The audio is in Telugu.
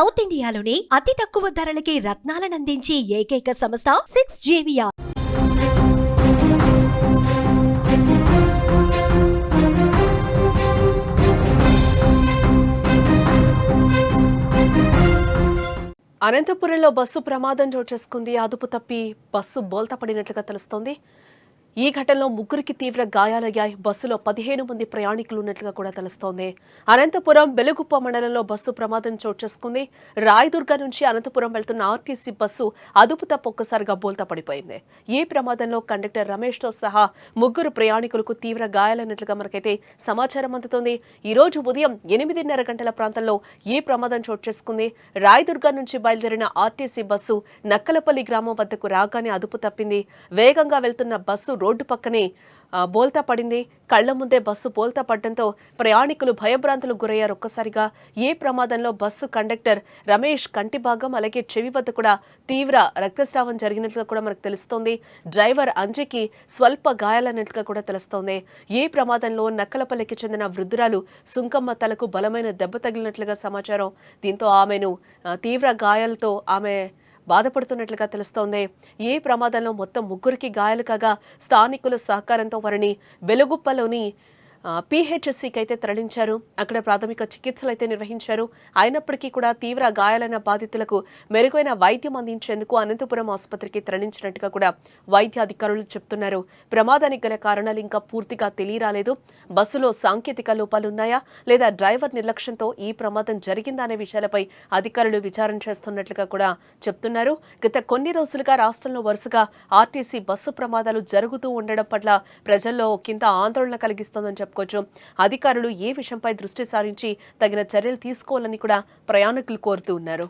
సౌత్ ఇండియాలోని అతి తక్కువ ధరలకి రత్నాలనందించే ఏకైక సంస్థ సిక్స్ జేవియా అనంతపురంలో బస్సు ప్రమాదం చోటు చేసుకుంది. అదుపు తప్పి బస్సు బోల్తా పడినట్లుగా తెలుస్తోంది. ఈ ఘటనలో ముగ్గురికి తీవ్ర గాయాలయ్యాయి. బస్సులో పదిహేను మంది ప్రయాణికులు ఉన్నట్లుగా కూడా తెలుస్తోంది. అనంతపురం బెలుగుప్ప మండలంలో బస్సు ప్రమాదం చోటు చేసుకుంది. రాయదుర్గ నుంచి అనంతపురం వెళ్తున్న ఆర్టీసీ బస్సు అదుపు తప్ప ఒక్కసారిగా బోల్తా పడిపోయింది. ఈ ప్రమాదంలో కండక్టర్ రమేష్తో సహా ముగ్గురు ప్రయాణికులకు తీవ్ర గాయాలైనట్లుగా మనకైతే సమాచారం అందుతోంది. ఈ రోజు ఉదయం ఎనిమిదిన్నర గంటల ప్రాంతంలో ఈ ప్రమాదం చోటు చేసుకుంది. రాయదుర్గ నుంచి బయలుదేరిన ఆర్టీసీ బస్సు నక్కలపల్లి గ్రామం వద్దకు రాగానే అదుపు తప్పింది. వేగంగా వెళ్తున్న బస్సు రోడ్డు పక్కనే బోల్తా పడింది. కళ్ళ ముందే బస్సు బోల్తా పడడంతో ప్రయాణికులు భయభ్రాంతులు గురయ్యారు ఒక్కసారిగా. ఏ ప్రమాదంలో బస్సు కండక్టర్ రమేష్ కంటి భాగం అలాగే చెవి వద్ద కూడా తీవ్ర రక్తస్రావం జరిగినట్లుగా కూడా మనకు తెలుస్తోంది. డ్రైవర్ అంజకి స్వల్ప గాయాలన్నట్లుగా కూడా తెలుస్తోంది. ఏ ప్రమాదంలో నక్కలపల్లికి చెందిన వృద్ధురాలు సుంకమ్మ తలకు బలమైన దెబ్బ తగిలినట్లుగా సమాచారం. దీంతో ఆమెను తీవ్ర గాయాలతో ఆమె బాధపడుతున్నట్లుగా తెలుస్తోంది. ఈ ప్రమాదంలో మొత్తం ముగ్గురికి గాయాలు కాగా స్థానికుల సహకారంతో వారిని వెలుగుప్పలోని పిహెచ్సికి అయితే తరలించారు. అక్కడ ప్రాథమిక చికిత్సలు అయితే నిర్వహించారు. అయినప్పటికీ కూడా తీవ్ర గాయాలైన బాధితులకు మెరుగైన వైద్యం అందించేందుకు అనంతపురం ఆసుపత్రికి తరలించినట్టుగా కూడా వైద్య అధికారులు చెప్తున్నారు. ప్రమాదానికి గల కారణాలు ఇంకా పూర్తిగా తెలియరాలేదు. బస్సులో సాంకేతిక లోపాలున్నాయా లేదా డ్రైవర్ నిర్లక్ష్యంతో ఈ ప్రమాదం జరిగిందా అనే విషయాలపై అధికారులు విచారణ చేస్తున్నట్లుగా కూడా చెప్తున్నారు. గత కొన్ని రోజులుగా రాష్ట్రంలో వరుసగా ఆర్టీసీ బస్సు ప్రమాదాలు జరుగుతూ ఉండడం పట్ల ప్రజల్లో కింద ఆందోళన కలిగిస్తోందని చెప్పుకోవచ్చు. అధికారులు ఏ విషయంపై దృష్టి సారించి తగిన చర్యలు తీసుకోవాలని కూడా ప్రయాణికులు కోరుతూ ఉన్నారు.